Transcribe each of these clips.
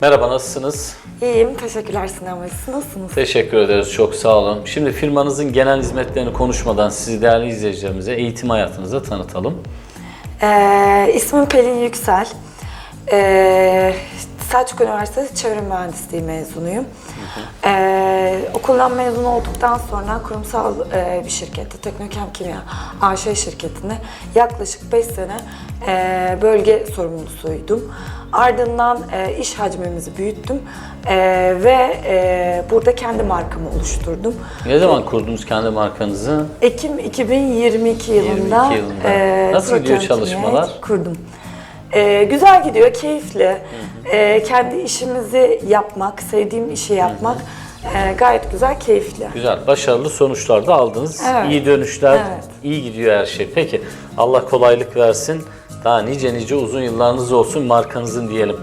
Merhaba, nasılsınız? İyiyim, teşekkürler Sinan Bey. Siz nasılsınız? Teşekkür ederiz, çok sağ olun. Şimdi firmanızın genel hizmetlerini konuşmadan sizi değerli izleyicilerimize eğitim hayatınızda tanıtalım. Ee, ismim Pelin Yüksel. Ee, Selçuk Üniversitesi Çevre Mühendisliği mezunuyum. Ee, okuldan mezun olduktan sonra kurumsal e, bir şirkette, Teknokem Kimya AŞ şirketinde yaklaşık 5 sene e, bölge sorumlusuydum. Ardından e, iş hacmimizi büyüttüm e, ve e, burada kendi markamı oluşturdum. Ne zaman kurdunuz kendi markanızı? Ekim 2022 yılında, 22 yılında. e, Nasıl gidiyor çalışmalar? Kurdum. E, güzel gidiyor, keyifli. E, kendi işimizi yapmak, sevdiğim işi yapmak e, gayet güzel, keyifli. Güzel, başarılı sonuçlar da aldınız. Evet. İyi dönüşler, Evet. iyi gidiyor her şey. Peki, Allah kolaylık versin. Daha nice nice uzun yıllarınız olsun markanızın diyelim.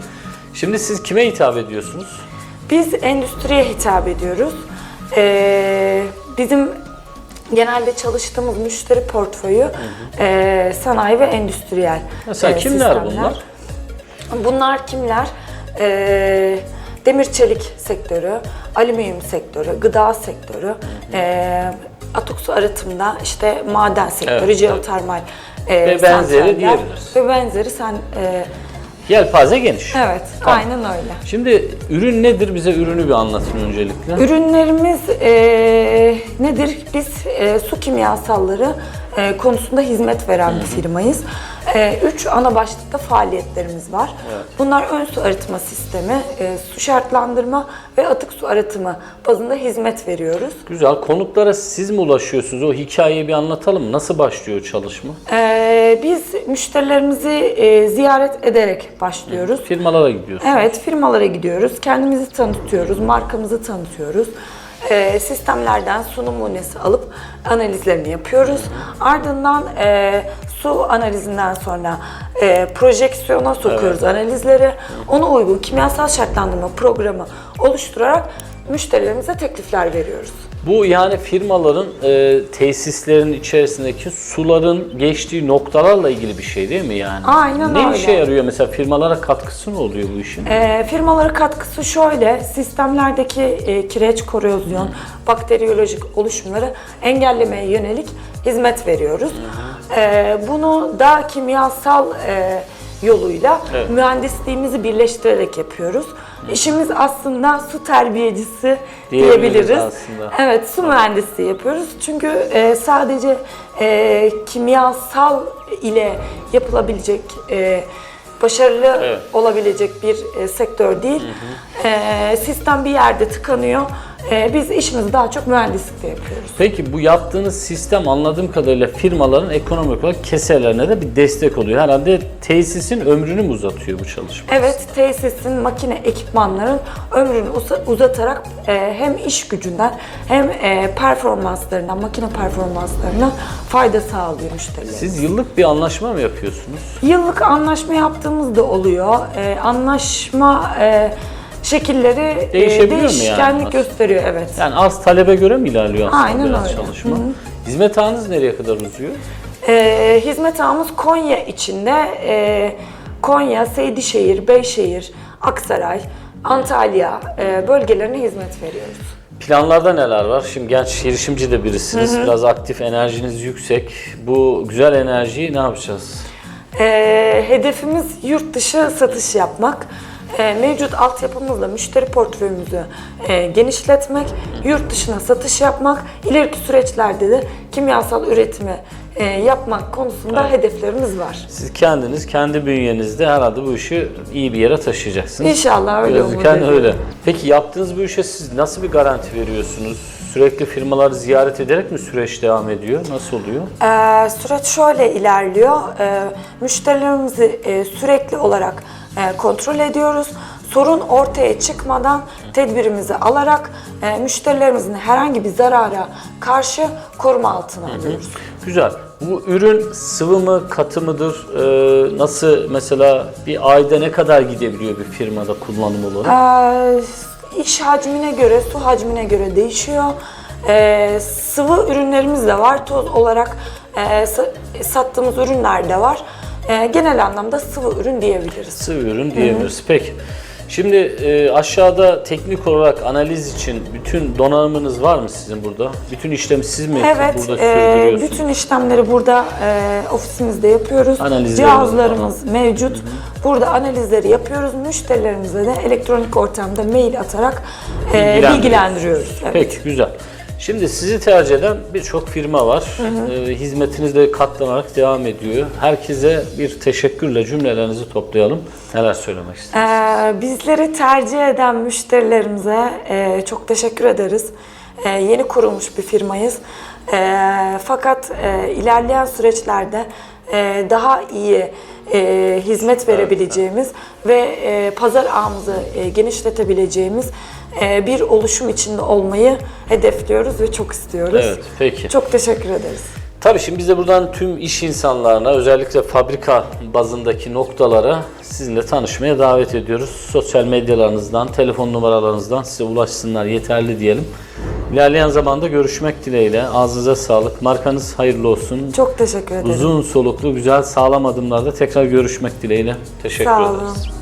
Şimdi siz kime hitap ediyorsunuz? Biz endüstriye hitap ediyoruz. E, bizim genelde çalıştığımız müşteri portföyü e, sanayi ve endüstriyel Mesela e, kimler sistemler. bunlar? Bunlar kimler? Ee, demir çelik sektörü, alüminyum sektörü, gıda sektörü, ee, atık su arıtımda işte maden sektörü, Evet, jeotermal e, Ve benzeri diyebiliriz. Ve benzeri sen e, Yelpaze geniş. evet Tamam. aynen öyle. Şimdi ürün nedir? Bize ürünü bir anlatın öncelikle. Ürünlerimiz e, nedir? Biz e, su kimyasalları e, konusunda hizmet veren bir firmayız. E, üç ana başlıkta faaliyetlerimiz var. Bunlar ön su arıtma sistemi, e, su şartlandırma ve atık su arıtımı bazında hizmet veriyoruz. Güzel. Konuklara siz mi ulaşıyorsunuz? O hikayeyi bir anlatalım? Nasıl başlıyor çalışma? E, biz müşterilerimizi e, ziyaret ederek başlıyoruz. Firmalara gidiyorsunuz. Evet, firmalara gidiyoruz. Kendimizi tanıtıyoruz, markamızı tanıtıyoruz. Ee, sistemlerden su numunesi alıp analizlerini yapıyoruz. Ardından e, su analizinden sonra e, projeksiyona sokuyoruz analizleri. Ona uygun kimyasal şartlandırma programı oluşturarak müşterilerimize teklifler veriyoruz. Bu yani firmaların e, tesislerin içerisindeki suların geçtiği noktalarla ilgili bir şey değil mi yani? Aynen ne öyle. işe yarıyor mesela firmalara katkısı ne oluyor bu işin? E, firmalara katkısı şöyle, sistemlerdeki e, kireç, korozyon, bakteriyolojik oluşumları engellemeye yönelik hizmet veriyoruz. E, bunu da kimyasal e, yoluyla Evet. mühendisliğimizi birleştirerek yapıyoruz. İşimiz aslında su terbiyecisi Diyebiliriz diyebiliriz. aslında. Evet, su mühendisliği yapıyoruz. Çünkü e, sadece e, kimyasal ile yapılabilecek e, başarılı Evet. olabilecek bir e, sektör değil. E, sistem bir yerde tıkanıyor. E, biz işimizi daha çok mühendislikte yapıyoruz. Peki bu yaptığınız sistem anladığım kadarıyla firmaların ekonomik olarak keselerine de bir destek oluyor. Herhalde tesisin ömrünü mü uzatıyor bu çalışma? Evet, tesisin, makine, ekipmanların ömrünü uza- uzatarak e, hem iş gücünden hem e, performanslarından, makine performanslarından fayda sağlıyor müşterilere. Siz yıllık bir anlaşma mı yapıyorsunuz? Yıllık anlaşma yaptığımız da oluyor. E, anlaşma e, şekilleri e, Değişebiliyor mu yani? değişkenlik gösteriyor, evet. Yani az talebe göre mi ilerliyor aslında Aynen biraz öyle. çalışma? Hizmet ağınız nereye kadar uzuyor? E, hizmet ağımız Konya içinde. E, Konya, Seydişehir, Beyşehir, Aksaray, Antalya e, bölgelerine hizmet veriyoruz. Planlarda neler var? Şimdi genç girişimci de birisiniz. Biraz aktif, enerjiniz yüksek. Bu güzel enerjiyi ne yapacağız? E, hedefimiz yurt dışı satış yapmak. E, mevcut altyapımızla müşteri portföyümüzü e, genişletmek, yurt dışına satış yapmak, ileriki süreçlerde de kimyasal üretimi e, yapmak konusunda Evet. hedeflerimiz var. Siz kendiniz, kendi bünyenizde herhalde bu işi iyi bir yere taşıyacaksınız. İnşallah öyle Gözüken ediyorum. öyle. Peki yaptığınız bu işe siz nasıl bir garanti veriyorsunuz? Sürekli firmaları ziyaret ederek mi süreç devam ediyor? Nasıl oluyor? Ee, süreç şöyle ilerliyor. Ee, müşterilerimizi e, sürekli olarak kontrol ediyoruz. Sorun ortaya çıkmadan tedbirimizi alarak e, müşterilerimizin herhangi bir zarara karşı koruma altına alıyoruz. Güzel. Bu ürün sıvı mı, katı mıdır? Ee, nasıl mesela bir ayda ne kadar gidebiliyor bir firmada kullanım olarak? Ee, iş hacmine göre, su hacmine göre değişiyor. Ee, sıvı ürünlerimiz de var. Toz olarak e, sa- sattığımız ürünler de var. Ee, genel anlamda sıvı ürün diyebiliriz. Sıvı ürün diyebiliriz. Peki. Şimdi e, aşağıda teknik olarak analiz için bütün donanımınız var mı sizin burada? Bütün işlemi siz mi Evet, burada e, sürdürüyorsunuz? bütün işlemleri burada e, ofisimizde yapıyoruz. Cihazlarımız mevcut. Burada analizleri yapıyoruz. Müşterilerimize de elektronik ortamda mail atarak e, Bilgilendiriyoruz. bilgilendiriyoruz. Evet. Peki güzel. Şimdi sizi tercih eden birçok firma var. Ee, hizmetiniz de katlanarak devam ediyor. Herkese bir teşekkürle cümlelerinizi toplayalım. Neler söylemek istersiniz? Ee, bizleri tercih eden müşterilerimize e, çok teşekkür ederiz. E, yeni kurulmuş bir firmayız. E, fakat e, ilerleyen süreçlerde e, daha iyi e, hizmet verebileceğimiz ve e, pazar ağımızı e, genişletebileceğimiz e, bir oluşum içinde olmayı hedefliyoruz ve çok istiyoruz. Evet, peki. Çok teşekkür ederiz. Tabii şimdi biz de buradan tüm iş insanlarına özellikle fabrika bazındaki noktalara sizinle tanışmaya davet ediyoruz. Sosyal medyalarınızdan, telefon numaralarınızdan size ulaşsınlar yeterli diyelim. İlerleyen zamanda görüşmek dileğiyle. Ağzınıza sağlık. Markanız hayırlı olsun. Çok teşekkür ederim. Uzun soluklu, güzel, sağlam adımlarda tekrar görüşmek dileğiyle. Teşekkür Sağ ederiz. olun.